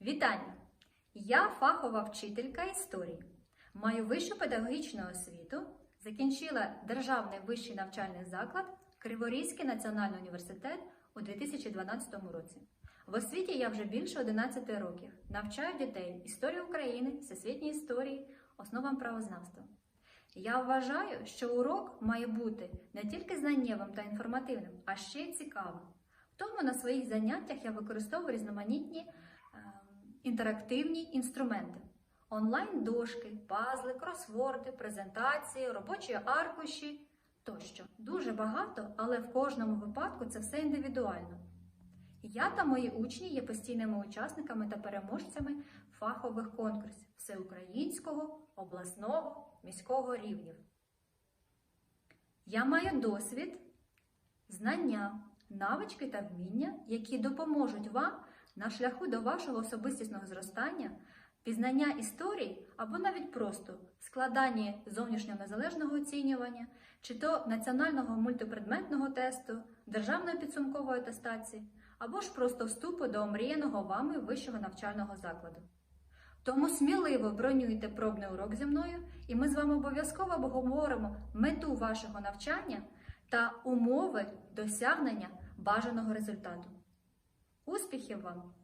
Вітання! Я фахова вчителька історії. Маю вищу педагогічну освіту, закінчила Державний вищий навчальний заклад Криворізький національний університет у 2012 році. В освіті я вже більше 11 років. Навчаю дітей історії України, всесвітній історії, основам правознавства. Я вважаю, що урок має бути не тільки знаннєвим та інформативним, а ще й цікавим. Тому на своїх заняттях я використовую різноманітні інтерактивні інструменти: онлайн-дошки, пазли, кросворди, презентації, робочі аркуші тощо. Дуже багато, але в кожному випадку це все індивідуально. Я та мої учні є постійними учасниками та переможцями фахових конкурсів всеукраїнського, обласного, міського рівнів. Я маю досвід, знання, навички та вміння, які допоможуть вам на шляху до вашого особистісного зростання, пізнання історії або навіть просто складання зовнішнього незалежного оцінювання, чи то національного мультипредметного тесту, державної підсумкової атестації, або ж просто вступу до омріяного вами вищого навчального закладу. Тому сміливо бронюйте пробний урок зі мною, і ми з вами обов'язково обговоримо мету вашого навчання та умови досягнення бажаного результату. Успіхів вам!